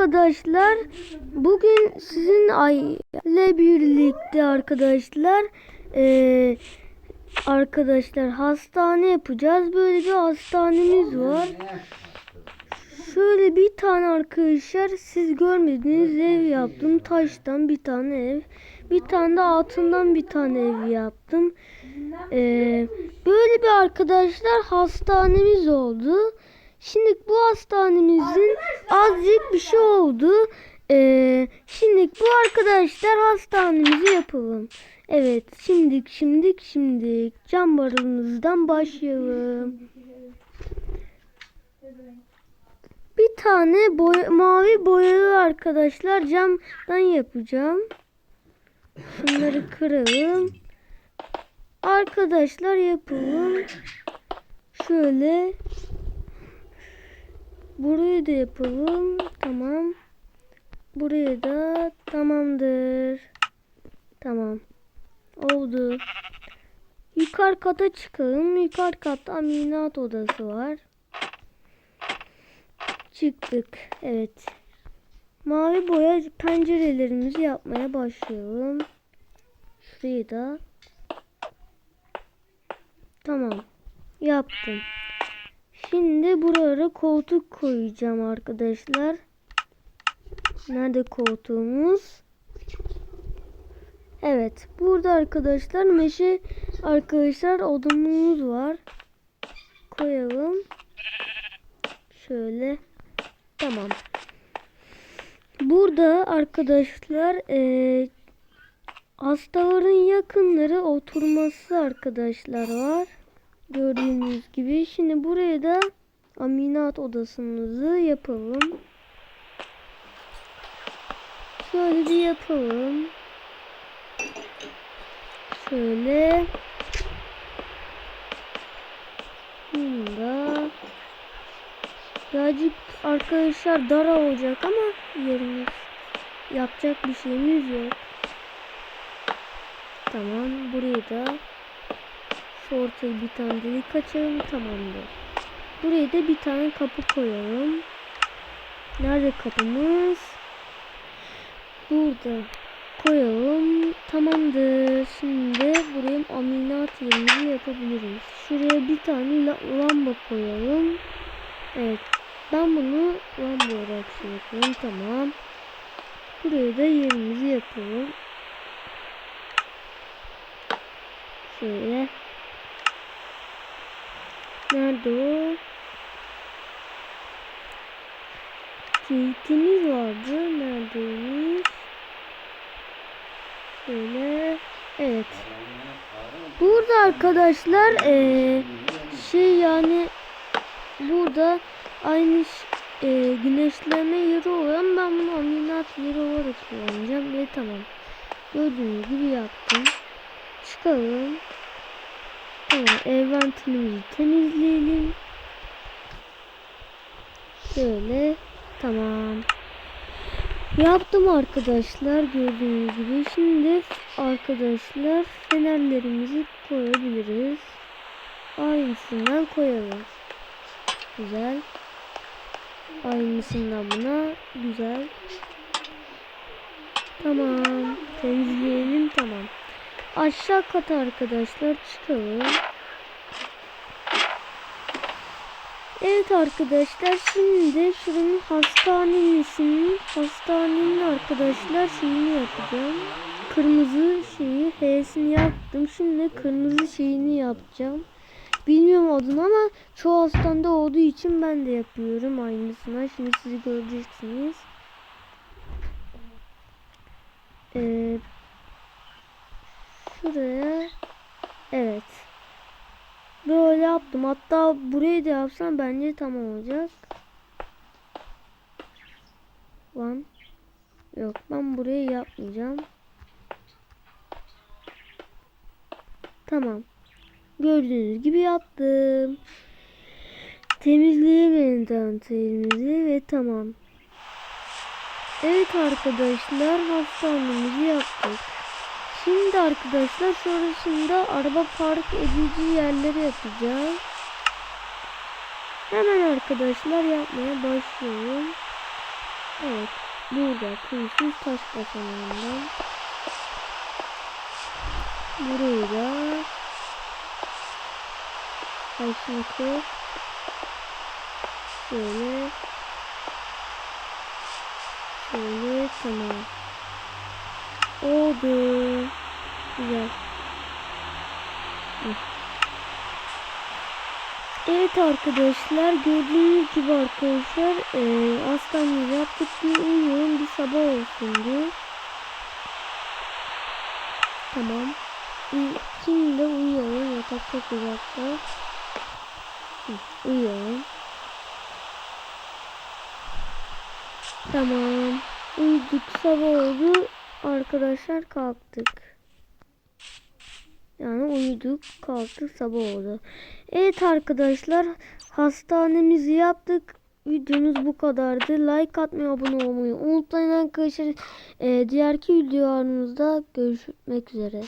arkadaşlar bugün sizin aile birlikte arkadaşlar eee, arkadaşlar hastane yapacağız. Böyle bir hastanemiz var. Şöyle bir tane arkadaşlar siz görmediğiniz ev yaptım. Taştan bir tane ev. Bir tane de altından bir tane ev yaptım. Ee, böyle bir arkadaşlar hastanemiz oldu. Şimdi bu hastanemizin azıcık bir şey oldu. Ee, şimdi bu arkadaşlar hastanemizi yapalım. Evet şimdik şimdik şimdik cam barımızdan başlayalım. Bir tane boy mavi boyalı arkadaşlar camdan yapacağım. Şunları kıralım. Arkadaşlar yapalım. Şöyle. Burayı da yapalım. Tamam. Buraya da tamamdır. Tamam. Oldu. Yukarı kata çıkalım. Yukarı katta ameliyat odası var. Çıktık. Evet. Mavi boya pencerelerimizi yapmaya başlayalım. Şurayı da. Tamam. Yaptım. Şimdi buralara koltuk koyacağım arkadaşlar. Nerede koltuğumuz? Evet. Burada arkadaşlar meşe arkadaşlar odamız var. Koyalım. Şöyle. Tamam. Burada arkadaşlar eee hastaların yakınları oturması arkadaşlar var. Gördüğünüz gibi. Şimdi buraya da ameliyat odasımızı yapalım. Şöyle bir yapalım. Şöyle. Bunda. Birazcık arkadaşlar dar olacak ama yerimiz yapacak bir şeyimiz yok. Tamam burayı da şu ortaya bir tane delik açalım tamamdır. Buraya da bir tane kapı koyalım. Nerede kapımız? Burada koyalım. Tamamdır. Şimdi buraya ameliyat yerimizi yapabiliriz. Şuraya bir tane la- lamba koyalım. Evet. Ben bunu lamba olarak şey yapıyorum. Tamam. Buraya da yerimizi yapalım. Şöyle. Nerede o? Kilitimiz vardı. Neredeymiş? Şöyle. Evet. Burada arkadaşlar eee, şey yani burada aynı eee, güneşleme yeri olan ben bunu ameliyat yeri olarak kullanacağım ve tamam. Gördüğünüz gibi yaptım. Çıkalım. Tamam ev ventilimizi temizleyelim. Şöyle tamam. Yaptım arkadaşlar gördüğünüz gibi. Şimdi arkadaşlar fenerlerimizi koyabiliriz. Aynısından koyalım. Güzel. Aynısından buna. Güzel. Tamam. Temizleyelim. Aşağı kata arkadaşlar çıkalım. Evet arkadaşlar şimdi şuranın hastanenin ismini hastanenin arkadaşlar şeyini yapacağım. Kırmızı şeyi H'sini yaptım. Şimdi kırmızı şeyini yapacağım. Bilmiyorum adını ama çoğu hastanede olduğu için ben de yapıyorum aynısına. Şimdi sizi göreceksiniz. Ee, şuraya evet. Böyle yaptım. Hatta burayı da yapsam bence tamam olacak. Lan. Yok ben burayı yapmayacağım. Tamam. Gördüğünüz gibi yaptım. Temizleyelim dantelimizi ve tamam. Evet arkadaşlar hastanemizi yaptık. Şimdi arkadaşlar sonrasında araba park edici yerleri yapacağız. Hemen arkadaşlar yapmaya başlıyorum. Evet. Burada pulsuz taş basamağından. Burayı da kır. Şöyle. Şöyle tamam. Oldu. Güzel. Evet arkadaşlar gördüğünüz gibi arkadaşlar e, hastaneyi yaptık bir uyuyalım bir sabah olsun diye. Tamam. Şimdi de uyuyalım yatak çok uzakta. Hı, Uyuyalım. Tamam. Uyuduk sabah oldu. Arkadaşlar kalktık. Yani uyuduk kalktık sabah oldu. Evet arkadaşlar hastanemizi yaptık. Videomuz bu kadardı. Like atmayı abone olmayı unutmayın arkadaşlar. Ee, diğerki videolarımızda görüşmek üzere.